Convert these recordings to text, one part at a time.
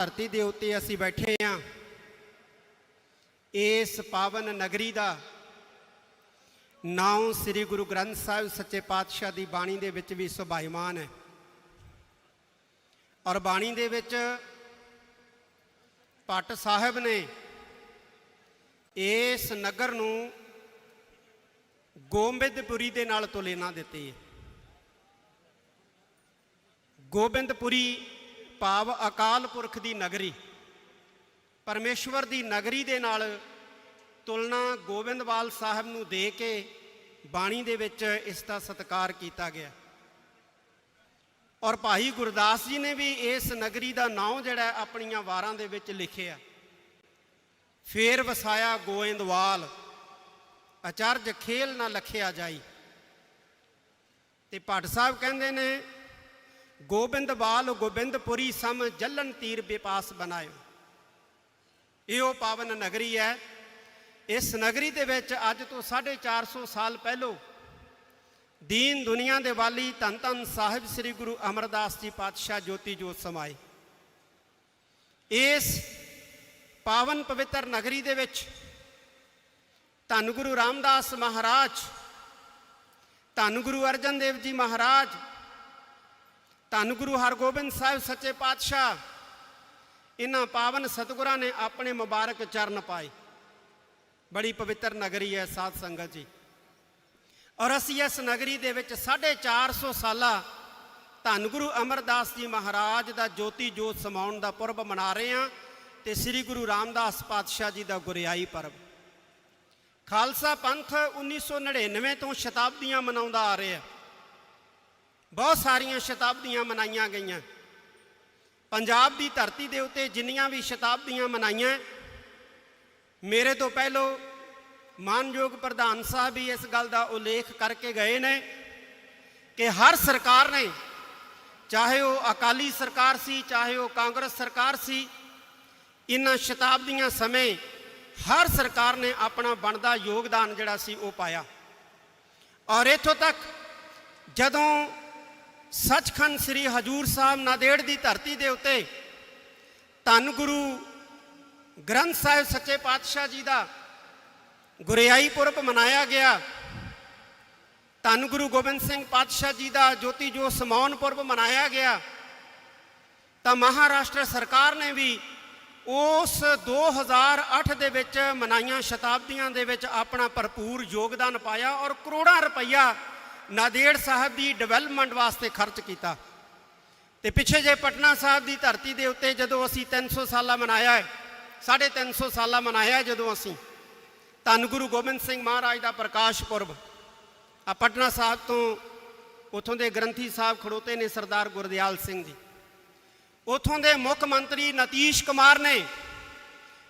ਧਰਤੀ ਦੇ ਉੱਤੇ ਅਸੀਂ ਬੈਠੇ ਹਾਂ ਇਸ ਪਾਵਨ ਨਗਰੀ ਦਾ ਨਾਮ ਸ੍ਰੀ ਗੁਰੂ ਗ੍ਰੰਥ ਸਾਹਿਬ ਸੱਚੇ ਪਾਤਸ਼ਾਹ ਦੀ ਬਾਣੀ ਦੇ ਵਿੱਚ ਵੀ ਸੁਭਾਈਮਾਨ ਹੈ। ਔਰ ਬਾਣੀ ਦੇ ਵਿੱਚ ਪਟ ਸਾਹਿਬ ਨੇ ਇਸ ਨਗਰ ਨੂੰ ਗੋਬਿੰਦਪੁਰੀ ਦੇ ਨਾਲ ਤੁਲਨਾ ਦਿੱਤੀ ਹੈ। ਗੋਬਿੰਦਪੁਰੀ ਭਾਵ ਅਕਾਲ ਪੁਰਖ ਦੀ ਨਗਰੀ। ਪਰਮੇਸ਼ਵਰ ਦੀ ਨਗਰੀ ਦੇ ਨਾਲ ਤੁਲਨਾ ਗੋਬਿੰਦਵਾਲ ਸਾਹਿਬ ਨੂੰ ਦੇ ਕੇ ਬਾਣੀ ਦੇ ਵਿੱਚ ਇਸ ਦਾ ਸਤਿਕਾਰ ਕੀਤਾ ਗਿਆ। ਔਰ ਭਾਈ ਗੁਰਦਾਸ ਜੀ ਨੇ ਵੀ ਇਸ ਨਗਰੀ ਦਾ ਨਾਮ ਜਿਹੜਾ ਆਪਣੀਆਂ ਵਾਰਾਂ ਦੇ ਵਿੱਚ ਲਿਖਿਆ। ਫੇਰ ਵਸਾਇਆ ਗੋਇੰਦਵਾਲ, ਅਚਰਜ ਖੇਲ ਨਾ ਲਖਿਆ ਜਾਈ। ਤੇ ਭੱਟ ਸਾਹਿਬ ਕਹਿੰਦੇ ਨੇ ਗੋਬਿੰਦਵਾਲ ਗੋਬਿੰਦਪੁਰੀ ਸਮ ਜਲਨ ਤੀਰ ਬਿਪਾਸ ਬਣਾਇਓ। ਇਹ ਉਹ ਪਾਵਨ ਨਗਰੀ ਹੈ। ਇਸ ਨਗਰੀ ਦੇ ਵਿੱਚ ਅੱਜ ਤੋਂ 450 ਸਾਲ ਪਹਿਲੋਂ ਦੀਨ ਦੁਨੀਆ ਦੇ ਵਾਲੀ ਧੰਨ ਧੰਨ ਸਾਹਿਬ ਸ੍ਰੀ ਗੁਰੂ ਅਮਰਦਾਸ ਜੀ ਪਾਤਸ਼ਾਹ ਜੋਤੀ ਜੋਤ ਸਮਾਏ। ਇਸ ਪਾਵਨ ਪਵਿੱਤਰ ਨਗਰੀ ਦੇ ਵਿੱਚ ਧੰਨ ਗੁਰੂ ਰਾਮਦਾਸ ਮਹਾਰਾਜ, ਧੰਨ ਗੁਰੂ ਅਰਜਨ ਦੇਵ ਜੀ ਮਹਾਰਾਜ ਧੰਨ ਗੁਰੂ ਹਰਗੋਬਿੰਦ ਸਾਹਿਬ ਸੱਚੇ ਪਾਤਸ਼ਾਹ ਇਹਨਾਂ ਪਾਵਨ ਸਤਿਗੁਰਾਂ ਨੇ ਆਪਣੇ ਮੁਬਾਰਕ ਚਰਨ ਪਾਏ। ਬੜੀ ਪਵਿੱਤਰ ਨਗਰੀ ਹੈ ਸਾਧ ਸੰਗਤ ਜੀ। ਔਰ ਅਸੀਂ ਇਸ ਨਗਰੀ ਦੇ ਵਿੱਚ 450 ਸਾਲਾ ਧੰਨ ਗੁਰੂ ਅਮਰਦਾਸ ਜੀ ਮਹਾਰਾਜ ਦਾ ਜੋਤੀ ਜੋਤ ਸਮਾਉਣ ਦਾ ਪੁਰਬ ਮਨਾ ਰਹੇ ਹਾਂ ਤੇ ਸ੍ਰੀ ਗੁਰੂ ਰਾਮਦਾਸ ਪਾਤਸ਼ਾਹ ਜੀ ਦਾ ਗੁਰਿਆਈ ਪਰਬ। ਖਾਲਸਾ ਪੰਥ 1999 ਤੋਂ ਸ਼ਤਾਬਦੀਆਂ ਮਨਾਉਂਦਾ ਆ ਰਿਹਾ। ਬਹੁਤ ਸਾਰੀਆਂ ਸ਼ਤਾਬਦੀਆਂ ਮਨਾਈਆਂ ਗਈਆਂ। ਪੰਜਾਬ ਦੀ ਧਰਤੀ ਦੇ ਉੱਤੇ ਜਿੰਨੀਆਂ ਵੀ ਸ਼ਤਾਬਦੀਆਂ ਮਨਾਈਆਂ, ਮੇਰੇ ਤੋਂ ਪਹਿਲੋਂ ਮਾਨਯੋਗ ਪ੍ਰਧਾਨ ਸਾਹਿਬ ਵੀ ਇਸ ਗੱਲ ਦਾ ਉਲੇਖ ਕਰਕੇ ਗਏ ਨੇ ਕਿ ਹਰ ਸਰਕਾਰ ਨੇ, ਚਾਹੇ ਉਹ ਅਕਾਲੀ ਸਰਕਾਰ ਸੀ, ਚਾਹੇ ਉਹ ਕਾਂਗਰਸ ਸਰਕਾਰ ਸੀ ਇਹਨਾਂ ਸ਼ਤਾਬਦੀਆਂ ਸਮੇਂ ਹਰ ਸਰਕਾਰ ਨੇ ਆਪਣਾ ਬਣਦਾ ਯੋਗਦਾਨ ਜਿਹੜਾ ਸੀ ਉਹ ਪਾਇਆ। ਔਰ ਇਥੋਂ ਤੱਕ ਜਦੋਂ ਸੱਚਖੰਡ ਸ੍ਰੀ ਹਜੂਰ ਸਾਹਿਬ ਨਾਦੇੜ ਦੀ ਧਰਤੀ ਦੇ ਉੱਤੇ ਧੰਨ ਗੁਰੂ ਗ੍ਰੰਥ ਸਾਹਿਬ ਸੱਚੇ ਪਾਤਸ਼ਾਹ ਜੀ ਦਾ ਗੁਰਿਆਈ ਪੁਰਬ ਮਨਾਇਆ ਗਿਆ। ਧੰਨ ਗੁਰੂ ਗੋਬਿੰਦ ਸਿੰਘ ਪਾਤਸ਼ਾਹ ਜੀ ਦਾ ਜੋਤੀ ਜੋ ਸਮਾਉਣ ਪੁਰਬ ਮਨਾਇਆ ਗਿਆ। ਤਾਂ ਮਹਾਰਾਸ਼ਟਰ ਸਰਕਾਰ ਨੇ ਵੀ ਉਸ 2008 ਦੇ ਵਿੱਚ ਮਨਾਈਆਂ ਸ਼ਤਾਬਦੀਆਂ ਦੇ ਵਿੱਚ ਆਪਣਾ ਭਰਪੂਰ ਯੋਗਦਾਨ ਪਾਇਆ ਔਰ ਕਰੋੜਾਂ ਰੁਪਈਆ ਨਾਦੇੜ ਸਾਹਿਬ ਦੀ ਡਿਵੈਲਪਮੈਂਟ ਵਾਸਤੇ ਖਰਚ ਕੀਤਾ। ਤੇ ਪਿੱਛੇ ਜੇ ਪਟਨਾ ਸਾਹਿਬ ਦੀ ਧਰਤੀ ਦੇ ਉੱਤੇ ਜਦੋਂ ਅਸੀਂ 300 ਸਾਲਾ ਮਨਾਇਆ ਹੈ 350 ਸਾਲਾ ਮਨਾਇਆ ਜਦੋਂ ਅਸੀਂ, ਧੰਨ ਗੁਰੂ ਗੋਬਿੰਦ ਸਿੰਘ ਮਹਾਰਾਜ ਦਾ ਪ੍ਰਕਾਸ਼ ਪੁਰਬ ਆ ਪਟਨਾ ਸਾਹਿਬ ਤੋਂ ਉਥੋਂ ਦੇ ਗ੍ਰੰਥੀ ਸਾਹਿਬ ਖੜੋਤੇ ਨੇ ਸਰਦਾਰ ਗੁਰਦਿਆਲ ਸਿੰਘ ਜੀ। ਉਥੋਂ ਦੇ ਮੁੱਖ ਮੰਤਰੀ ਨਤੀਸ਼ ਕੁਮਾਰ ਨੇ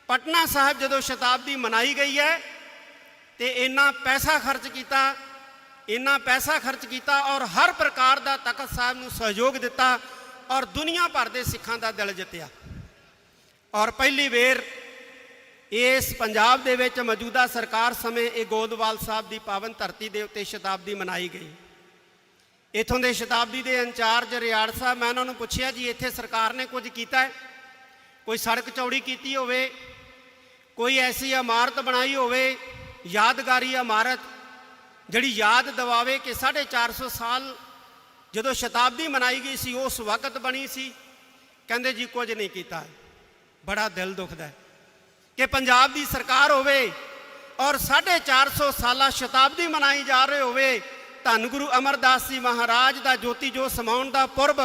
ਪਟਨਾ ਸਾਹਿਬ ਜਦੋਂ ਸ਼ਤਾਬਦੀ ਮਨਾਈ ਗਈ ਹੈ, ਤੇ ਇੰਨਾ ਪੈਸਾ ਖਰਚ ਕੀਤਾ ਇੰਨਾ ਪੈਸਾ ਖਰਚ ਕੀਤਾ ਔਰ ਹਰ ਪ੍ਰਕਾਰ ਦਾ ਤਖਤ ਸਾਹਿਬ ਨੂੰ ਸਹਿਯੋਗ ਦਿੱਤਾ ਔਰ ਦੁਨੀਆ ਭਰ ਦੇ ਸਿੱਖਾਂ ਦਾ ਦਿਲ ਜਿੱਤਿਆ। ਔਰ ਪਹਿਲੀ ਵੇਰ ਇਸ ਪੰਜਾਬ ਦੇ ਵਿੱਚ ਮੌਜੂਦਾ ਸਰਕਾਰ ਸਮੇਂ ਇਹ ਗੋਦਵਾਲ ਸਾਹਿਬ ਦੀ ਪਾਵਨ ਧਰਤੀ ਦੇ ਉੱਤੇ ਸ਼ਤਾਬਦੀ ਮਨਾਈ ਗਈ। ਇਥੋਂ ਦੇ ਸ਼ਤਾਬਦੀ ਦੇ ਇੰਚਾਰਜ ਰਿਆੜ ਸਾਹਿਬ, ਮੈਂ ਉਹਨਾਂ ਨੂੰ ਪੁੱਛਿਆ ਜੀ, ਇੱਥੇ ਸਰਕਾਰ ਨੇ ਕੁਝ ਕੀਤਾ ਹੈ? ਕੋਈ ਸੜਕ ਚੌੜੀ ਕੀਤੀ ਹੋਵੇ? ਕੋਈ ਐਸੀ ਇਮਾਰਤ ਬਣਾਈ ਹੋਵੇ? ਯਾਦਗਾਰੀ ਇਮਾਰਤ ਜਿਹੜੀ ਯਾਦ ਦਿਵਾਵੇ ਕਿ 450 ਸਾਲ ਜਦੋਂ ਸ਼ਤਾਬਦੀ ਮਨਾਈ ਗਈ ਸੀ, ਉਸ ਵਕਤ ਬਣੀ ਸੀ। ਕਹਿੰਦੇ ਜੀ, ਕੁਝ ਨਹੀਂ ਕੀਤਾ। ਬੜਾ ਦਿਲ ਦੁਖਦਾ ਹੈ ਕਿ ਪੰਜਾਬ ਦੀ ਸਰਕਾਰ ਹੋਵੇ ਔਰ 450 ਸਾਲਾ ਸ਼ਤਾਬਦੀ ਮਨਾਈ ਜਾ ਰਹੀ ਹੋਵੇ, ਧੰਨ ਗੁਰੂ ਅਮਰਦਾਸ ਜੀ ਮਹਾਰਾਜ ਦਾ ਜੋਤੀ ਜੋ ਸਮਾਉਣ ਦਾ ਪੁਰਬ,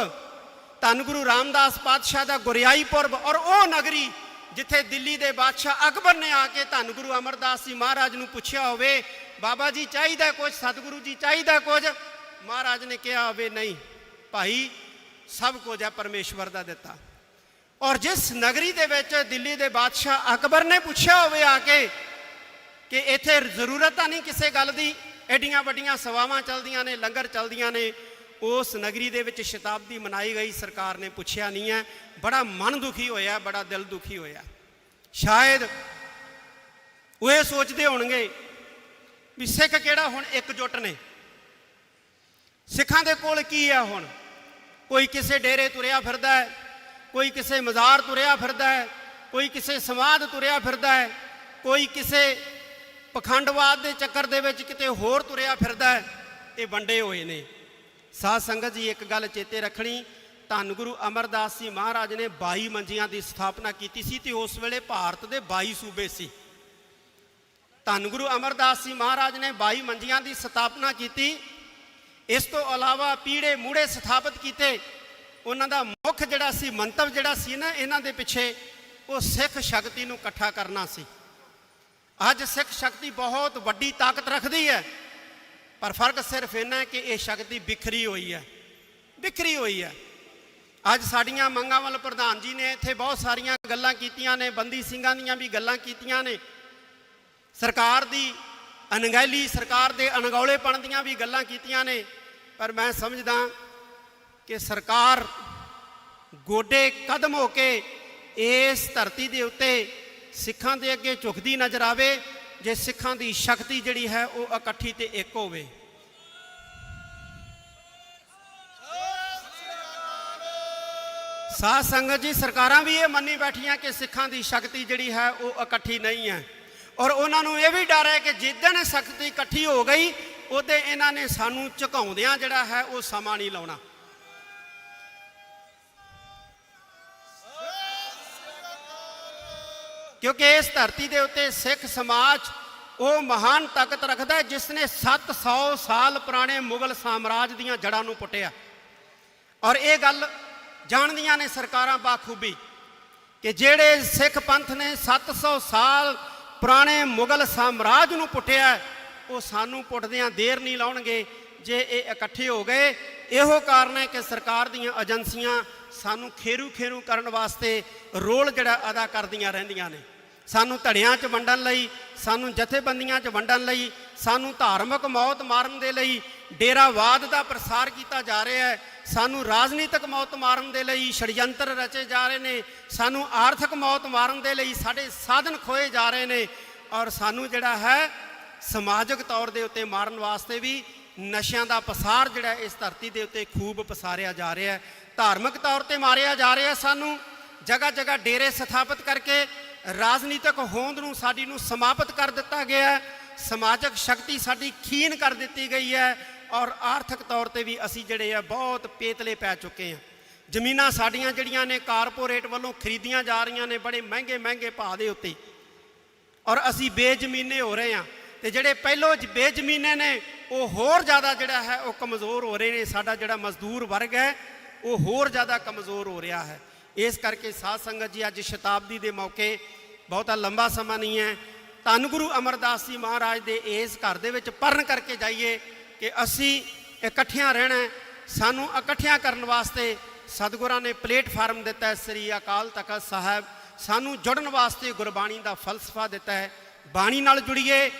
ਧੰਨ ਗੁਰੂ ਰਾਮਦਾਸ ਪਾਤਸ਼ਾਹ ਦਾ ਗੁਰਿਆਈ ਪੁਰਬ ਔਰ ਉਹ ਨਗਰੀ ਜਿੱਥੇ ਦਿੱਲੀ ਦੇ ਬਾਦਸ਼ਾਹ ਅਕਬਰ ਨੇ ਆ ਕੇ ਧੰਨ ਗੁਰੂ ਅਮਰਦਾਸ ਜੀ ਮਹਾਰਾਜ ਨੂੰ ਪੁੱਛਿਆ ਹੋਵੇ, ਬਾਬਾ ਜੀ ਚਾਹੀਦਾ ਕੁਝ ਸਤਿਗੁਰੂ ਜੀ ਚਾਹੀਦਾ ਕੁਝ ਮਹਾਰਾਜ ਨੇ ਕਿਹਾ ਹੋਵੇ, ਨਹੀਂ, ਭਾਈ, ਸਭ ਕੁਝ ਹੈ ਪਰਮੇਸ਼ਵਰ ਦਾ ਦਿੱਤਾ। ਔਰ ਜਿਸ ਨਗਰੀ ਦੇ ਵਿੱਚ ਦਿੱਲੀ ਦੇ ਬਾਦਸ਼ਾਹ ਅਕਬਰ ਨੇ ਪੁੱਛਿਆ ਹੋਵੇ ਆ ਕੇ ਕਿ ਇੱਥੇ ਜ਼ਰੂਰਤ ਤਾਂ ਨਹੀਂ ਕਿਸੇ ਗੱਲ ਦੀ? ਐਡੀਆਂ ਵੱਡੀਆਂ ਸਵਾਵਾਂ ਚੱਲਦੀਆਂ ਨੇ, ਲੰਗਰ ਚੱਲਦੀਆਂ ਨੇ ਉਸ ਨਗਰੀ ਦੇ ਵਿੱਚ ਸ਼ਤਾਬਦੀ ਮਨਾਈ ਗਈ, ਸਰਕਾਰ ਨੇ ਪੁੱਛਿਆ ਨਹੀਂ ਹੈ। ਬੜਾ ਮਨ ਦੁਖੀ ਹੋਇਆ, ਬੜਾ ਦਿਲ ਦੁਖੀ ਹੋਇਆ। ਸ਼ਾਇਦ ਉਹ ਇਹ ਸੋਚਦੇ ਹੋਣਗੇ ਵੀ ਸਿੱਖ ਕਿਹੜਾ ਹੁਣ ਇਕਜੁੱਟ ਨੇ? ਸਿੱਖਾਂ ਦੇ ਕੋਲ ਕੀ ਹੈ ਹੁਣ? ਕੋਈ ਕਿਸੇ ਡੇਰੇ ਤੁਰਿਆ ਫਿਰਦਾ ਹੈ, ਕੋਈ ਕਿਸੇ ਮਜ਼ਾਰ ਤੁਰਿਆ ਫਿਰਦਾ ਹੈ, ਕੋਈ ਕਿਸੇ ਸਮਾਧ ਤੁਰਿਆ ਫਿਰਦਾ ਹੈ, ਕੋਈ ਕਿਸੇ ਪਖੰਡਵਾਦ ਦੇ ਚੱਕਰ ਦੇ ਵਿੱਚ ਕਿਤੇ ਹੋਰ ਤੁਰਿਆ ਫਿਰਦਾ ਹੈ। ਇਹ ਵੰਡੇ ਹੋਏ ਨੇ। ਸਾਧ ਸੰਗਤ ਜੀ, ਇੱਕ ਗੱਲ ਚੇਤੇ ਰੱਖਣੀ, ਧੰਨ ਗੁਰੂ ਅਮਰਦਾਸ ਜੀ ਮਹਾਰਾਜ ਨੇ 22 ਮੰਜੀਆਂ ਦੀ ਸਥਾਪਨਾ ਕੀਤੀ ਸੀ ਤੇ ਉਸ ਵੇਲੇ ਭਾਰਤ ਦੇ 22 ਸੂਬੇ ਸੀ। ਧੰਨ ਗੁਰੂ ਅਮਰਦਾਸ ਜੀ ਮਹਾਰਾਜ ਨੇ 22 ਮੰਜੀਆਂ ਦੀ ਸਥਾਪਨਾ ਕੀਤੀ। ਇਸ ਤੋਂ ਇਲਾਵਾ ਪੀੜੇ ਮੂੜੇ ਸਥਾਪਿਤ ਕੀਤੇ। ਉਹਨਾਂ ਦਾ ਮੁੱਖ ਜਿਹੜਾ ਸੀ, ਮੰਤਵ ਜਿਹੜਾ ਸੀ ਨਾ, ਇਹਨਾਂ ਦੇ ਪਿੱਛੇ ਉਹ ਸਿੱਖ ਸ਼ਕਤੀ ਨੂੰ ਇਕੱਠਾ ਕਰਨਾ ਸੀ। ਅੱਜ ਸਿੱਖ ਸ਼ਕਤੀ ਬਹੁਤ ਵੱਡੀ ਤਾਕਤ ਰੱਖਦੀ ਹੈ। ਪਰ ਫ਼ਰਕ ਸਿਰਫ ਇਹਨਾਂ ਕਿ ਇਹ ਸ਼ਕਤੀ ਬਿਖਰੀ ਹੋਈ ਹੈ। ਬਿਖਰੀ ਹੋਈ ਹੈ। ਅੱਜ ਸਾਡੀਆਂ ਮੰਗਾਂ ਵੱਲ ਪ੍ਰਧਾਨ ਜੀ ਨੇ ਇੱਥੇ ਬਹੁਤ ਸਾਰੀਆਂ ਗੱਲਾਂ ਕੀਤੀਆਂ ਨੇ, ਬੰਦੀ ਸਿੰਘਾਂ ਦੀਆਂ ਵੀ ਗੱਲਾਂ ਕੀਤੀਆਂ ਨੇ। ਸਰਕਾਰ ਦੀ ਅਣਗਹਿਲੀ, ਸਰਕਾਰ ਦੇ ਅਣਗੌਲੇਪਣ ਦੀਆਂ ਵੀ ਗੱਲਾਂ ਕੀਤੀਆਂ ਨੇ। ਪਰ ਮੈਂ ਸਮਝਦਾ ਕਿ ਸਰਕਾਰ ਗੋਡੇ ਕਦਮ ਹੋ ਕੇ ਇਸ ਧਰਤੀ ਦੇ ਉੱਤੇ ਸਿੱਖਾਂ ਦੇ ਅੱਗੇ ਝੁਕਦੀ ਨਜ਼ਰ ਆਵੇ। ਜੇ ਸਿੱਖਾਂ ਦੀ ਸ਼ਕਤੀ ਜਿਹੜੀ ਹੈ ਉਹ ਇਕੱਠੀ ਤੇ ਇੱਕ ਹੋਵੇ। ਸਾਧ ਸੰਗਤ ਜੀ, ਸਰਕਾਰਾਂ ਵੀ ਇਹ ਮੰਨੀ ਬੈਠੀਆਂ ਕਿ ਸਿੱਖਾਂ ਦੀ ਸ਼ਕਤੀ ਜਿਹੜੀ ਹੈ ਉਹ ਇਕੱਠੀ ਨਹੀਂ ਹੈ। ਔਰ ਉਹਨਾਂ ਨੂੰ ਇਹ ਵੀ ਡਰ ਹੈ ਕਿ ਜਿੱਦਣ ਸ਼ਕਤੀ ਇਕੱਠੀ ਹੋ ਗਈ, ਉਹਦੇ ਇਹਨਾਂ ਨੇ ਸਾਨੂੰ ਝੁਕਾਉਂਦਿਆਂ ਜਿਹੜਾ ਹੈ ਉਹ ਸਮਾਂ ਨਹੀਂ ਲਾਉਣਾ। ਕਿਉਂਕਿ ਇਸ ਧਰਤੀ ਦੇ ਉੱਤੇ ਸਿੱਖ ਸਮਾਜ ਉਹ ਮਹਾਨ ਤਾਕਤ ਰੱਖਦਾ ਜਿਸ ਨੇ 700 ਸਾਲ ਪੁਰਾਣੇ ਮੁਗਲ ਸਾਮਰਾਜ ਦੀਆਂ ਜੜ੍ਹਾਂ ਨੂੰ ਪੁੱਟਿਆ। ਔਰ ਇਹ ਗੱਲ ਜਾਣਦੀਆਂ ਨੇ ਸਰਕਾਰਾਂ ਬਾਖੂਬੀ ਕਿ ਜਿਹੜੇ ਸਿੱਖ ਪੰਥ ਨੇ 700 ਸਾਲ ਪੁਰਾਣੇ ਮੁਗਲ ਸਾਮਰਾਜ ਨੂੰ ਪੁੱਟਿਆ, ਉਹ ਸਾਨੂੰ ਪੁੱਟਦਿਆਂ ਦੇਰ ਨਹੀਂ ਲਾਉਣਗੇ ਜੇ ਇਹ ਇਕੱਠੇ ਹੋ ਗਏ। ਇਹੋ ਕਾਰਨ ਹੈ ਕਿ ਸਰਕਾਰ ਦੀਆਂ ਏਜੰਸੀਆਂ ਸਾਨੂੰ ਖੇਰੂ ਖੇਰੂ ਕਰਨ ਵਾਸਤੇ ਰੋਲ ਜਿਹੜਾ ਅਦਾ ਕਰਦੀਆਂ ਰਹਿੰਦੀਆਂ ਨੇ। ਸਾਨੂੰ ਧੜਿਆਂ 'ਚ ਵੰਡਣ ਲਈ, ਸਾਨੂੰ ਜਥੇਬੰਦੀਆਂ 'ਚ ਵੰਡਣ ਲਈ, ਸਾਨੂੰ ਧਾਰਮਿਕ ਮੌਤ ਮਾਰਨ ਦੇ ਲਈ ਡੇਰਾਵਾਦ ਦਾ ਪ੍ਰਸਾਰ ਕੀਤਾ ਜਾ ਰਿਹਾ ਹੈ। ਸਾਨੂੰ ਰਾਜਨੀਤਿਕ ਮੌਤ ਮਾਰਨ ਦੇ ਲਈ ਛੜਯੰਤਰ ਰਚੇ ਜਾ ਰਹੇ ਨੇ। ਸਾਨੂੰ ਆਰਥਿਕ ਮੌਤ ਮਾਰਨ ਦੇ ਲਈ ਸਾਡੇ ਸਾਧਨ ਖੋਏ ਜਾ ਰਹੇ ਨੇ। ਔਰ ਸਾਨੂੰ ਜਿਹੜਾ ਹੈ, ਸਮਾਜਿਕ ਤੌਰ ਦੇ ਉੱਤੇ ਮਾਰਨ ਵਾਸਤੇ ਵੀ ਨਸ਼ਿਆਂ ਦਾ ਪਸਾਰ ਜਿਹੜਾ ਇਸ ਧਰਤੀ ਦੇ ਉੱਤੇ ਖੂਬ ਪਸਾਰਿਆ ਜਾ ਰਿਹਾ ਹੈ। ਧਾਰਮਿਕ ਤੌਰ ਤੇ ਮਾਰਿਆ ਜਾ ਰਿਹਾ ਸਾਨੂੰ ਜਗ੍ਹਾ ਜਗ੍ਹਾ ਡੇਰੇ ਸਥਾਪਿਤ ਕਰਕੇ ਰਾਜਨੀਤਿਕ ਹੋਂਦ ਨੂੰ, ਸਾਡੀ ਨੂੰ ਸਮਾਪਤ ਕਰ ਦਿੱਤਾ ਗਿਆ ਹੈ। ਸਮਾਜਿਕ ਸ਼ਕਤੀ ਸਾਡੀ ਖੀਨ ਕਰ ਦਿੱਤੀ ਗਈ ਹੈ ਔਰ ਆਰਥਿਕ ਤੌਰ ਤੇ ਵੀ ਅਸੀਂ ਜਿਹੜੇ ਆ ਬਹੁਤ ਪੇਤਲੇ ਪੈ ਚੁੱਕੇ ਹਾਂ। ਜ਼ਮੀਨਾਂ ਸਾਡੀਆਂ ਜਿਹੜੀਆਂ ਨੇ, ਕਾਰਪੋਰੇਟ ਵੱਲੋਂ ਖਰੀਦੀਆਂ ਜਾ ਰਹੀਆਂ ਨੇ ਬੜੇ ਮਹਿੰਗੇ ਮਹਿੰਗੇ ਭਾਅ ਦੇ ਉੱਤੇ। ਔਰ ਅਸੀਂ ਬੇਜ਼ਮੀਨੇ ਹੋ ਰਹੇ ਹਾਂ ਤੇ ਜਿਹੜੇ ਪਹਿਲੋ ਬੇਜ਼ਮੀਨੇ ਨੇ, ਉਹ ਹੋਰ ਜ਼ਿਆਦਾ ਜਿਹੜਾ ਹੈ, ਉਹ ਕਮਜ਼ੋਰ ਹੋ ਰਹੇ ਨੇ। ਸਾਡਾ ਜਿਹੜਾ ਮਜ਼ਦੂਰ ਵਰਗ ਹੈ ਉਹ ਹੋਰ ਜ਼ਿਆਦਾ ਕਮਜ਼ੋਰ ਹੋ ਰਿਹਾ ਹੈ। ਇਸ ਕਰਕੇ ਸਾਧ ਸੰਗਤ ਜੀ, ਅੱਜ ਸ਼ਤਾਬਦੀ ਦੇ ਮੌਕੇ ਬਹੁਤਾ ਲੰਬਾ ਸਮਾਂ ਨਹੀਂ ਹੈ। ਧੰਨ ਗੁਰੂ ਅਮਰਦਾਸ ਜੀ ਮਹਾਰਾਜ ਦੇ ਇਸ ਘਰ ਦੇ ਵਿੱਚ ਪਰਨ ਕਰਕੇ ਜਾਈਏ ਕਿ ਅਸੀਂ ਇਕੱਠਿਆਂ ਰਹਿਣਾ ਸਾਨੂੰ ਇਕੱਠਿਆਂ ਕਰਨ ਵਾਸਤੇ ਸਤਿਗੁਰਾਂ ਨੇ ਪਲੇਟਫਾਰਮ ਦਿੱਤਾ ਹੈ, ਸ੍ਰੀ ਅਕਾਲ ਤਖਤ ਸਾਹਿਬ। ਸਾਨੂੰ ਜੁੜਨ ਵਾਸਤੇ ਗੁਰਬਾਣੀ ਦਾ ਫਲਸਫਾ ਦਿੱਤਾ ਹੈ। ਬਾਣੀ ਨਾਲ ਜੁੜੀਏ।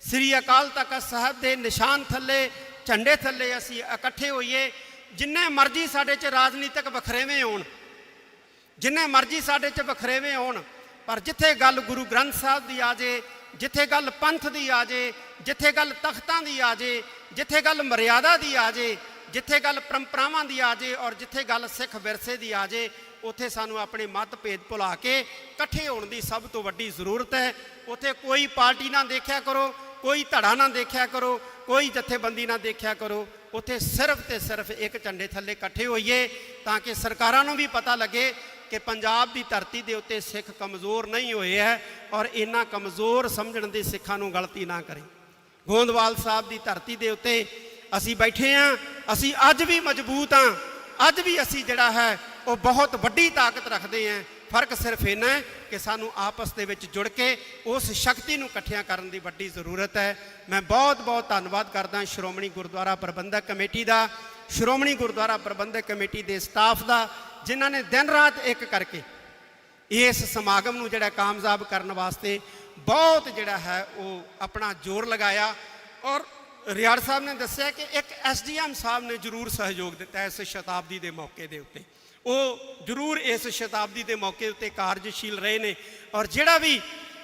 ਸ੍ਰੀ ਅਕਾਲ ਤਖਤ ਸਾਹਿਬ ਦੇ ਨਿਸ਼ਾਨ ਥੱਲੇ, ਝੰਡੇ ਥੱਲੇ ਅਸੀਂ ਇਕੱਠੇ ਹੋਈਏ। ਜਿੰਨੇ ਮਰਜ਼ੀ ਸਾਡੇ 'ਚ ਰਾਜਨੀਤਿਕ ਵਖਰੇਵੇਂ ਹੋਣ, ਜਿੰਨੇ ਮਰਜ਼ੀ ਸਾਡੇ 'ਚ ਵਖਰੇਵੇਂ ਹੋਣ, ਪਰ ਜਿੱਥੇ ਗੱਲ ਗੁਰੂ ਗ੍ਰੰਥ ਸਾਹਿਬ ਦੀ ਆ ਜੇ, ਜਿੱਥੇ ਗੱਲ ਪੰਥ ਦੀ ਆ ਜੇ, ਜਿੱਥੇ ਗੱਲ ਤਖਤਾਂ ਦੀ ਆ ਜੇ, ਜਿੱਥੇ ਗੱਲ ਮਰਿਆਦਾ ਦੀ ਆ ਜੇ, ਜਿੱਥੇ ਗੱਲ ਪਰੰਪਰਾਵਾਂ ਦੀ ਆ ਜੇ ਔਰ ਜਿੱਥੇ ਗੱਲ ਸਿੱਖ ਵਿਰਸੇ ਦੀ ਆ ਜੇ, ਉੱਥੇ ਸਾਨੂੰ ਆਪਣੇ ਮਤਭੇਦ ਭੁਲਾ ਕੇ ਇਕੱਠੇ ਹੋਣ ਦੀ ਸਭ ਤੋਂ ਵੱਡੀ ਜ਼ਰੂਰਤ ਹੈ। ਉੱਥੇ ਕੋਈ ਪਾਰਟੀ ਨਾ ਦੇਖਿਆ ਕਰੋ, ਕੋਈ ਧੜਾ ਨਾ ਦੇਖਿਆ ਕਰੋ, ਕੋਈ ਜਥੇਬੰਦੀ ਨਾ ਦੇਖਿਆ ਕਰੋ। ਉੱਥੇ ਸਿਰਫ ਤੇ ਸਿਰਫ ਇੱਕ ਝੰਡੇ ਥੱਲੇ ਇਕੱਠੇ ਹੋਈਏ ਤਾਂ ਕਿ ਸਰਕਾਰਾਂ ਨੂੰ ਵੀ ਪਤਾ ਲੱਗੇ ਕਿ ਪੰਜਾਬ ਦੀ ਧਰਤੀ ਦੇ ਉੱਤੇ ਸਿੱਖ ਕਮਜ਼ੋਰ ਨਹੀਂ ਹੋਏ ਹੈ ਔਰ ਇਹਨਾਂ ਕਮਜ਼ੋਰ ਸਮਝਣ ਦੇ ਸਿੱਖਾਂ ਨੂੰ ਗਲਤੀ ਨਾ ਕਰੇ। ਗੋਂਦਵਾਲ ਸਾਹਿਬ ਦੀ ਧਰਤੀ ਦੇ ਉੱਤੇ ਅਸੀਂ ਬੈਠੇ ਹਾਂ, ਅਸੀਂ ਅੱਜ ਵੀ ਮਜ਼ਬੂਤ ਹਾਂ, ਅੱਜ ਵੀ ਅਸੀਂ ਜਿਹੜਾ ਹੈ ਉਹ ਬਹੁਤ ਵੱਡੀ ਤਾਕਤ ਰੱਖਦੇ ਹਾਂ ਫ਼ਰਕ ਸਿਰਫ ਇੰਨਾ ਹੈ ਕਿ ਸਾਨੂੰ ਆਪਸ ਦੇ ਵਿੱਚ ਜੁੜ ਕੇ ਉਸ ਸ਼ਕਤੀ ਨੂੰ ਇਕੱਠਿਆਂ ਕਰਨ ਦੀ ਵੱਡੀ ਜ਼ਰੂਰਤ ਹੈ। ਮੈਂ ਬਹੁਤ ਬਹੁਤ ਧੰਨਵਾਦ ਕਰਦਾ ਸ਼੍ਰੋਮਣੀ ਗੁਰਦੁਆਰਾ ਪ੍ਰਬੰਧਕ ਕਮੇਟੀ ਦਾ, ਸ਼੍ਰੋਮਣੀ ਗੁਰਦੁਆਰਾ ਪ੍ਰਬੰਧਕ ਕਮੇਟੀ ਦੇ ਸਟਾਫ ਦਾ, ਜਿਨ੍ਹਾਂ ਨੇ ਦਿਨ ਰਾਤ ਇੱਕ ਕਰਕੇ ਇਸ ਸਮਾਗਮ ਨੂੰ ਜਿਹੜਾ ਕਾਮਯਾਬ ਕਰਨ ਵਾਸਤੇ ਬਹੁਤ ਜਿਹੜਾ ਹੈ ਉਹ ਆਪਣਾ ਜ਼ੋਰ ਲਗਾਇਆ। ਔਰ ਰਿਆੜ ਸਾਹਿਬ ਨੇ ਦੱਸਿਆ ਕਿ ਇੱਕ ਐਸਡੀਐਮ ਸਾਹਿਬ ਨੇ ਜ਼ਰੂਰ ਸਹਿਯੋਗ ਦਿੱਤਾ ਇਸ ਸ਼ਤਾਬਦੀ ਦੇ ਮੌਕੇ ਦੇ ਉੱਤੇ। ਉਹ ਜ਼ਰੂਰ ਇਸ ਸ਼ਤਾਬਦੀ ਦੇ ਮੌਕੇ ਉੱਤੇ ਕਾਰਜਸ਼ੀਲ ਰਹੇ ਨੇ ਔਰ ਜਿਹੜਾ ਵੀ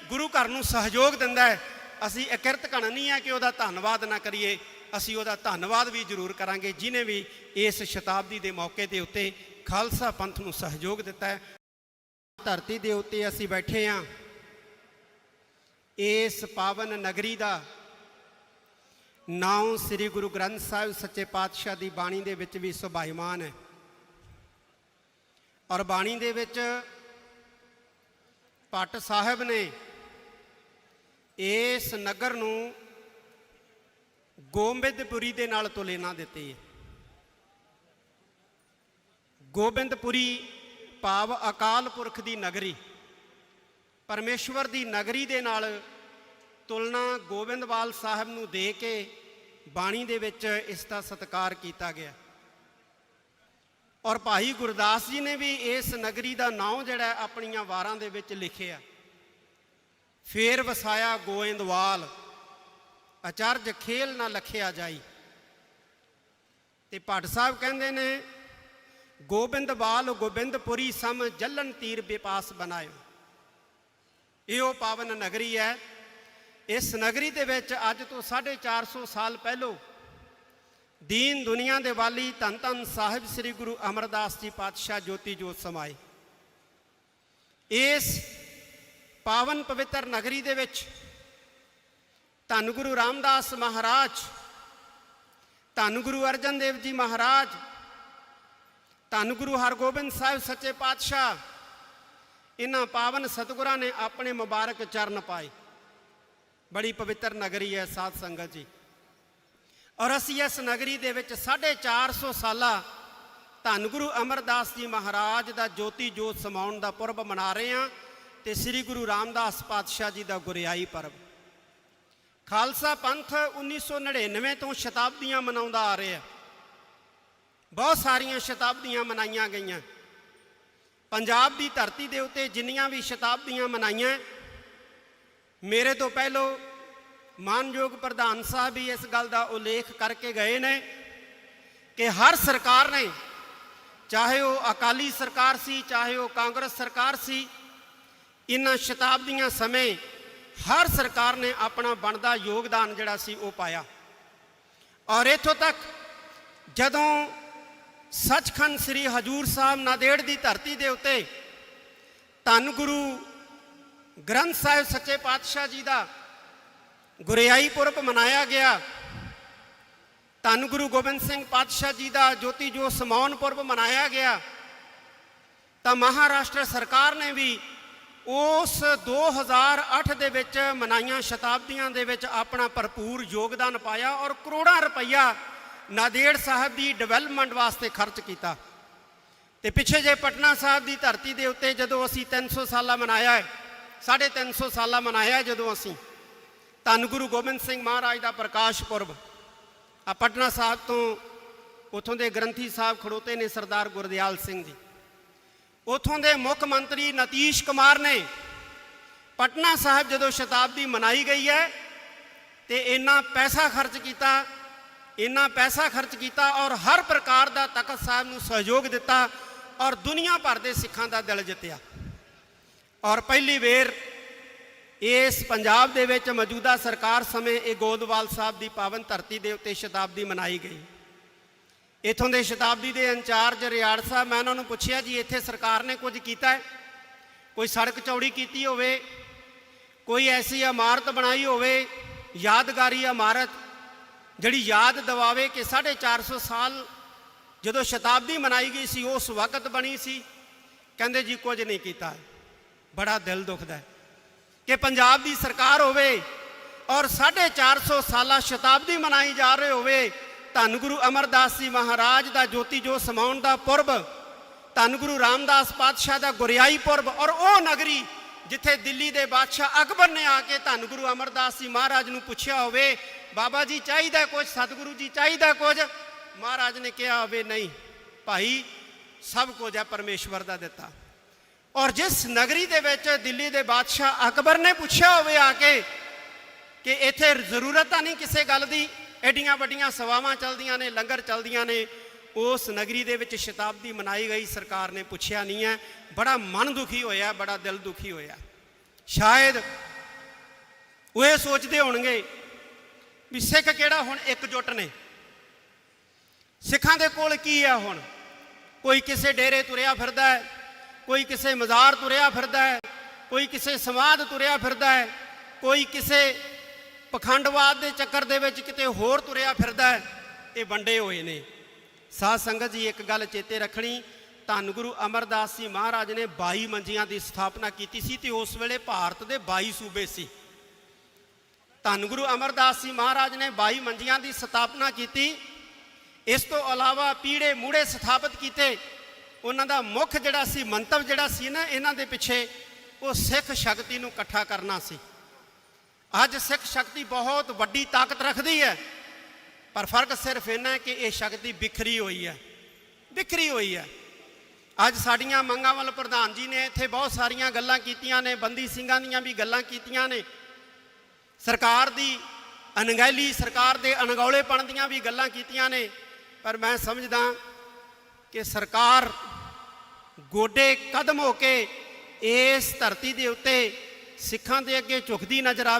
ਗੁਰੂ ਘਰ ਨੂੰ ਸਹਿਯੋਗ ਦਿੰਦਾ ਹੈ, ਅਸੀਂ ਇਕਿਰਤ ਕਣ ਨਹੀਂ ਹੈ ਕਿ ਉਹਦਾ ਧੰਨਵਾਦ ਨਾ ਕਰੀਏ, ਅਸੀਂ ਉਹਦਾ ਧੰਨਵਾਦ ਵੀ ਜ਼ਰੂਰ ਕਰਾਂਗੇ, ਜਿਨੇ ਵੀ ਇਸ ਸ਼ਤਾਬਦੀ ਦੇ ਮੌਕੇ ਦੇ ਉੱਤੇ ਖਾਲਸਾ ਪੰਥ ਨੂੰ ਸਹਿਯੋਗ ਦਿੱਤਾ ਹੈ। ਧਰਤੀ ਦੇ ਉੱਤੇ ਅਸੀਂ ਬੈਠੇ ਹਾਂ ਇਸ ਪਾਵਨ ਨਗਰੀ ਦਾ ਨਾਮ ਸ੍ਰੀ ਗੁਰੂ ਗ੍ਰੰਥ ਸਾਹਿਬ ਸੱਚੇ ਪਾਤਸ਼ਾਹ ਦੀ ਬਾਣੀ ਦੇ ਵਿੱਚ ਵੀ ਸੁਭਾਈਮਾਨ ਹੈ। ਔਰ ਬਾਣੀ ਦੇ ਵਿੱਚ ਪਟ ਸਾਹਿਬ ਨੇ ਇਸ ਨਗਰ ਨੂੰ ਗੋਬਿੰਦਪੁਰੀ ਦੇ ਨਾਲ ਤੁਲਨਾ ਦਿੱਤੀ। ਹੈ ਗੋਬਿੰਦਪੁਰੀ ਭਾਵ ਅਕਾਲ ਪੁਰਖ ਦੀ ਨਗਰੀ, ਪਰਮੇਸ਼ਵਰ ਦੀ ਨਗਰੀ ਦੇ ਨਾਲ ਤੁਲਨਾ ਗੋਬਿੰਦਵਾਲ ਸਾਹਿਬ ਨੂੰ ਦੇ ਕੇ ਬਾਣੀ ਦੇ ਵਿੱਚ ਇਸ ਦਾ ਸਤਿਕਾਰ ਕੀਤਾ ਗਿਆ। ਔਰ ਭਾਈ ਗੁਰਦਾਸ ਜੀ ਨੇ ਵੀ ਇਸ ਨਗਰੀ ਦਾ ਨਾਮ ਜਿਹੜਾ ਆਪਣੀਆਂ ਵਾਰਾਂ ਦੇ ਵਿੱਚ ਲਿਖਿਆ। ਫੇਰ ਵਸਾਇਆ ਗੋਇੰਦਵਾਲ ਅਚਰਜ ਖੇਲ ਨਾ ਲਖਿਆ ਜਾਈ। ਤੇ ਭੱਟ ਸਾਹਿਬ ਕਹਿੰਦੇ ਨੇ ਗੋਬਿੰਦਵਾਲ ਗੋਬਿੰਦਪੁਰੀ ਸਮ ਜਲਨ ਤੀਰ ਵਿਪਾਸ ਬਣਾਇਓ। ਇਹ ਉਹ ਪਾਵਨ ਨਗਰੀ ਹੈ। ਇਸ ਨਗਰੀ ਦੇ ਵਿੱਚ ਅੱਜ ਤੋਂ 450 ਸਾਲ ਪਹਿਲੋਂ ਦੀਨ ਦੁਨੀਆ ਦੇ ਵਾਲੀ ਧੰਨ ਧੰਨ ਸਾਹਿਬ ਸ੍ਰੀ ਗੁਰੂ ਅਮਰਦਾਸ ਜੀ ਪਾਤਸ਼ਾਹ ਜੋਤੀ ਜੋਤ ਸਮਾਏ। ਇਸ ਪਾਵਨ ਪਵਿੱਤਰ ਨਗਰੀ ਦੇ ਵਿੱਚ ਧੰਨ ਗੁਰੂ ਰਾਮਦਾਸ ਮਹਾਰਾਜ, ਧੰਨ ਗੁਰੂ ਅਰਜਨ ਦੇਵ ਜੀ ਮਹਾਰਾਜ, ਧੰਨ ਗੁਰੂ ਹਰਗੋਬਿੰਦ ਸਾਹਿਬ ਸੱਚੇ ਪਾਤਸ਼ਾਹ ਇਹਨਾਂ ਪਾਵਨ ਸਤਿਗੁਰਾਂ ਨੇ ਆਪਣੇ ਮੁਬਾਰਕ ਚਰਨ ਪਾਏ। ਬੜੀ ਪਵਿੱਤਰ ਨਗਰੀ ਹੈ ਸਾਧ ਸੰਗਤ ਜੀ। ਔਰ ਅਸੀਂ ਇਸ ਨਗਰੀ ਦੇ ਵਿੱਚ 450 ਸਾਲਾ ਧੰਨ ਗੁਰੂ ਅਮਰਦਾਸ ਜੀ ਮਹਾਰਾਜ ਦਾ ਜੋਤੀ ਜੋਤ ਸਮਾਉਣ ਦਾ ਪੁਰਬ ਮਨਾ ਰਹੇ ਹਾਂ ਤੇ ਸ੍ਰੀ ਗੁਰੂ ਰਾਮਦਾਸ ਪਾਤਸ਼ਾਹ ਜੀ ਦਾ ਗੁਰਿਆਈ ਪਰਬ। ਖਾਲਸਾ ਪੰਥ 1999 ਤੋਂ ਸ਼ਤਾਬਦੀਆਂ ਮਨਾਉਂਦਾ ਆ ਰਿਹਾ। ਬਹੁਤ ਸਾਰੀਆਂ ਸ਼ਤਾਬਦੀਆਂ ਮਨਾਈਆਂ ਗਈਆਂ। ਪੰਜਾਬ ਦੀ ਧਰਤੀ ਦੇ ਉੱਤੇ ਜਿੰਨੀਆਂ ਵੀ ਸ਼ਤਾਬਦੀਆਂ ਮਨਾਈਆਂ, ਮੇਰੇ ਤੋਂ ਪਹਿਲੋਂ ਮਾਨਯੋਗ ਪ੍ਰਧਾਨ ਸਾਹਿਬ ਵੀ ਇਸ ਗੱਲ ਦਾ ਉਲੇਖ ਕਰਕੇ ਗਏ ਨੇ ਕਿ ਹਰ ਸਰਕਾਰ ਨੇ, ਚਾਹੇ ਉਹ ਅਕਾਲੀ ਸਰਕਾਰ ਸੀ, ਚਾਹੇ ਉਹ ਕਾਂਗਰਸ ਸਰਕਾਰ ਸੀ, ਇਨ੍ਹਾਂ ਸ਼ਤਾਬਦੀਆਂ ਸਮੇਂ ਹਰ ਸਰਕਾਰ ਨੇ ਆਪਣਾ ਬਣਦਾ ਯੋਗਦਾਨ ਜਿਹੜਾ ਸੀ ਉਹ ਪਾਇਆ। ਔਰ ਇਥੋਂ ਤੱਕ ਜਦੋਂ ਸੱਚਖੰਡ ਸ੍ਰੀ ਹਜੂਰ ਸਾਹਿਬ ਨਾਦੇੜ ਦੀ ਧਰਤੀ ਦੇ ਉੱਤੇ ਧੰਨ ਗੁਰੂ ਗ੍ਰੰਥ ਸਾਹਿਬ ਸੱਚੇ ਪਾਤਸ਼ਾਹ ਜੀ ਦਾ ਗੁਰਿਆਈ ਪੁਰਬ ਮਨਾਇਆ ਗਿਆ। ਧੰਨ ਗੁਰੂ ਗੋਬਿੰਦ ਸਿੰਘ ਪਾਤਸ਼ਾਹ ਜੀ ਦਾ ਜੋਤੀ ਜੋ ਸਮਾਉਣ ਪੁਰਬ ਮਨਾਇਆ ਗਿਆ। ਤਾਂ ਮਹਾਰਾਸ਼ਟਰ ਸਰਕਾਰ ਨੇ ਵੀ ਉਸ 2008 ਦੇ ਵਿੱਚ ਮਨਾਈਆਂ ਸ਼ਤਾਬਦੀਆਂ ਦੇ ਵਿੱਚ ਆਪਣਾ ਭਰਪੂਰ ਯੋਗਦਾਨ ਪਾਇਆ ਔਰ ਕਰੋੜਾਂ ਰੁਪਈਆ ਨਾਦੇੜ ਸਾਹਿਬ ਦੀ ਡਿਵੈਲਪਮੈਂਟ ਵਾਸਤੇ ਖਰਚ ਕੀਤਾ। ਤੇ ਪਿੱਛੇ ਜੇ ਪਟਨਾ ਸਾਹਿਬ ਦੀ ਧਰਤੀ ਦੇ ਉੱਤੇ ਜਦੋਂ ਅਸੀਂ 300 ਸਾਲਾ ਮਨਾਇਆ ਹੈ 350 ਸਾਲਾ ਮਨਾਇਆ ਜਦੋਂ ਅਸੀਂ ਧੰਨ ਗੁਰੂ ਗੋਬਿੰਦ ਸਿੰਘ ਮਹਾਰਾਜ ਦਾ ਪ੍ਰਕਾਸ਼ ਪੁਰਬ। ਆ ਪਟਨਾ ਸਾਹਿਬ ਤੋਂ ਉਥੋਂ ਦੇ ਗ੍ਰੰਥੀ ਸਾਹਿਬ ਖੜੋਤੇ ਨੇ ਸਰਦਾਰ ਗੁਰਦਿਆਲ ਸਿੰਘ ਜੀ। ਉਥੋਂ ਦੇ ਮੁੱਖ ਮੰਤਰੀ ਨਤੀਸ਼ ਕੁਮਾਰ ਨੇ ਪਟਨਾ ਸਾਹਿਬ ਜਦੋਂ ਸ਼ਤਾਬਦੀ ਮਨਾਈ ਗਈ ਹੈ ਤੇ ਇੰਨਾ ਪੈਸਾ ਖਰਚ ਕੀਤਾ, ਇੰਨਾ ਪੈਸਾ ਖਰਚ ਕੀਤਾ ਔਰ ਹਰ ਪ੍ਰਕਾਰ ਦਾ ਤਖਤ ਸਾਹਿਬ ਨੂੰ ਸਹਿਯੋਗ ਦਿੱਤਾ ਔਰ ਦੁਨੀਆ ਭਰ ਦੇ ਸਿੱਖਾਂ ਦਾ ਦਿਲ ਜਿੱਤਿਆ। ਔਰ ਪਹਿਲੀ ਵੇਰ ਇਸ ਪੰਜਾਬ ਦੇ ਵਿੱਚ ਮੌਜੂਦਾ ਸਰਕਾਰ ਸਮੇਂ ਇਹ ਗੋਦਵਾਲ ਸਾਹਿਬ ਦੀ ਪਾਵਨ ਧਰਤੀ ਦੇ ਉੱਤੇ ਸ਼ਤਾਬਦੀ ਮਨਾਈ ਗਈ। ਇਥੋਂ ਦੇ ਸ਼ਤਾਬਦੀ ਦੇ ਇੰਚਾਰਜ ਰਿਆੜ ਸਾਹਿਬ, ਮੈਂ ਉਹਨਾਂ ਨੂੰ ਪੁੱਛਿਆ, ਜੀ, ਇੱਥੇ ਸਰਕਾਰ ਨੇ ਕੁਝ ਕੀਤਾ ਹੈ? ਕੋਈ ਸੜਕ ਚੌੜੀ ਕੀਤੀ ਹੋਵੇ? ਕੋਈ ਐਸੀ ਇਮਾਰਤ ਬਣਾਈ ਹੋਵੇ? ਯਾਦਗਾਰੀ ਇਮਾਰਤ ਜਿਹੜੀ ਯਾਦ ਦਿਵਾਵੇ ਕਿ 450 ਸਾਲ ਜਦੋਂ ਸ਼ਤਾਬਦੀ ਮਨਾਈ ਗਈ ਸੀ, ਉਸ ਵਕਤ ਬਣੀ ਸੀ? ਕਹਿੰਦੇ, ਜੀ, ਕੁਝ ਨਹੀਂ ਕੀਤਾ। ਬੜਾ ਦਿਲ ਦੁਖਦਾ ਹੈ। ਕਿ ਪੰਜਾਬ ਦੀ ਸਰਕਾਰ ਹੋਵੇ ਔਰ 450 ਸਾਲਾ ਸ਼ਤਾਬਦੀ ਮਨਾਈ ਜਾ ਰਹੀ ਹੋਵੇ, ਧੰਨ ਗੁਰੂ ਅਮਰਦਾਸ ਜੀ ਮਹਾਰਾਜ ਦਾ ਜੋਤੀ ਜੋ ਸਮਾਉਣ ਦਾ ਪੁਰਬ, ਧੰਨ ਗੁਰੂ ਰਾਮਦਾਸ ਪਾਤਸ਼ਾਹ ਦਾ ਗੁਰਿਆਈ ਪੁਰਬ ਔਰ ਉਹ ਨਗਰੀ ਜਿੱਥੇ ਦਿੱਲੀ ਦੇ ਬਾਦਸ਼ਾਹ ਅਕਬਰ ਨੇ ਆ ਕੇ ਧੰਨ ਗੁਰੂ ਅਮਰਦਾਸ ਜੀ ਮਹਾਰਾਜ ਨੂੰ ਪੁੱਛਿਆ ਹੋਵੇ, ਬਾਬਾ ਜੀ ਚਾਹੀਦਾ ਕੁਝ ਸਤਿਗੁਰੂ ਜੀ ਚਾਹੀਦਾ ਕੁਝ ਮਹਾਰਾਜ ਨੇ ਕਿਹਾ ਹੋਵੇ, ਨਹੀਂ, ਭਾਈ, ਸਭ ਕੁਝ ਹੈ ਪਰਮੇਸ਼ਵਰ ਦਾ ਦਿੱਤਾ। ਔਰ ਜਿਸ ਨਗਰੀ ਦੇ ਵਿੱਚ ਦਿੱਲੀ ਦੇ ਬਾਦਸ਼ਾਹ ਅਕਬਰ ਨੇ ਪੁੱਛਿਆ ਹੋਵੇ ਆ ਕੇ ਕਿ ਇੱਥੇ ਜ਼ਰੂਰਤ ਤਾਂ ਨਹੀਂ ਕਿਸੇ ਗੱਲ ਦੀ, ਐਡੀਆਂ ਵੱਡੀਆਂ ਸਵਾਵਾਂ ਚੱਲਦੀਆਂ ਨੇ, ਲੰਗਰ ਚੱਲਦੀਆਂ ਨੇ, ਉਸ ਨਗਰੀ ਦੇ ਵਿੱਚ ਸ਼ਤਾਬਦੀ ਮਨਾਈ ਗਈ, ਸਰਕਾਰ ਨੇ ਪੁੱਛਿਆ ਨਹੀਂ ਹੈ। ਬੜਾ ਮਨ ਦੁਖੀ ਹੋਇਆ, ਬੜਾ ਦਿਲ ਦੁਖੀ ਹੋਇਆ। ਸ਼ਾਇਦ ਉਹ ਇਹ ਸੋਚਦੇ ਹੋਣਗੇ ਵੀ ਸਿੱਖ ਕਿਹੜਾ ਹੁਣ ਇਕਜੁੱਟ ਨੇ? ਸਿੱਖਾਂ ਦੇ ਕੋਲ ਕੀ ਹੈ ਹੁਣ? ਕੋਈ ਕਿਸੇ ਡੇਰੇ ਤੁਰਿਆ ਫਿਰਦਾ ਹੈ ਕੋਈ ਕਿਸੇ ਮਜ਼ਾਰ ਤੁਰਿਆ ਫਿਰਦਾ ਹੈ, ਕੋਈ ਕਿਸੇ ਸਮਾਧ ਤੁਰਿਆ ਫਿਰਦਾ ਹੈ, ਕੋਈ ਕਿਸੇ ਪਖੰਡਵਾਦ ਦੇ ਚੱਕਰ ਦੇ ਵਿੱਚ ਕਿਤੇ ਹੋਰ ਤੁਰਿਆ ਫਿਰਦਾ ਹੈ, ਇਹ ਵੰਡੇ ਹੋਏ ਨੇ। ਸਾਧ ਸੰਗਤ ਜੀ, ਇੱਕ ਗੱਲ ਚੇਤੇ ਰੱਖਣੀ, ਧੰਨ ਗੁਰੂ ਅਮਰਦਾਸ ਜੀ ਮਹਾਰਾਜ ਨੇ 22 ਮੰਜੀਆਂ ਦੀ ਸਥਾਪਨਾ ਕੀਤੀ ਸੀ ਤੇ ਉਸ ਵੇਲੇ ਭਾਰਤ ਦੇ 22 ਸੂਬੇ ਸੀ। ਧੰਨ ਗੁਰੂ ਅਮਰਦਾਸ ਜੀ ਮਹਾਰਾਜ ਨੇ 22 ਮੰਜੀਆਂ ਦੀ ਸਥਾਪਨਾ ਕੀਤੀ, ਇਸ ਤੋਂ ਇਲਾਵਾ ਪੀੜੇ ਮੂੜੇ ਸਥਾਪਿਤ ਕੀਤੇ ਉਹਨਾਂ ਦਾ ਮੁੱਖ ਜਿਹੜਾ ਸੀ, ਮੰਤਵ ਜਿਹੜਾ ਸੀ ਨਾ, ਇਹਨਾਂ ਦੇ ਪਿੱਛੇ ਉਹ ਸਿੱਖ ਸ਼ਕਤੀ ਨੂੰ ਇਕੱਠਾ ਕਰਨਾ ਸੀ। ਅੱਜ ਸਿੱਖ ਸ਼ਕਤੀ ਬਹੁਤ ਵੱਡੀ ਤਾਕਤ ਰੱਖਦੀ ਹੈ, ਪਰ ਫ਼ਰਕ ਸਿਰਫ ਇਹਨਾਂ ਹੈ ਕਿ ਇਹ ਸ਼ਕਤੀ ਬਿਖਰੀ ਹੋਈ ਹੈ। ਬਿਖਰੀ ਹੋਈ ਹੈ। ਅੱਜ ਸਾਡੀਆਂ ਮੰਗਾਂ ਵੱਲ ਪ੍ਰਧਾਨ ਜੀ ਨੇ ਇੱਥੇ ਬਹੁਤ ਸਾਰੀਆਂ ਗੱਲਾਂ ਕੀਤੀਆਂ ਨੇ, ਬੰਦੀ ਸਿੰਘਾਂ ਦੀਆਂ ਵੀ ਗੱਲਾਂ ਕੀਤੀਆਂ ਨੇ। ਸਰਕਾਰ ਦੀ ਅਣਗਹਿਲੀ, ਸਰਕਾਰ ਦੇ ਅਣਗੌਲੇਪਣ ਦੀਆਂ ਵੀ ਗੱਲਾਂ ਕੀਤੀਆਂ ਨੇ, ਪਰ ਮੈਂ ਸਮਝਦਾ ਕਿ ਸਰਕਾਰ ਗੋਡੇ ਕਦਮ ਹੋ ਕੇ ਇਸ ਧਰਤੀ ਦੇ ਉੱਤੇ ਸਿੱਖਾਂ ਦੇ ਅੱਗੇ ਝੁਕਦੀ ਨਜ਼ਰ ਆਵੇ।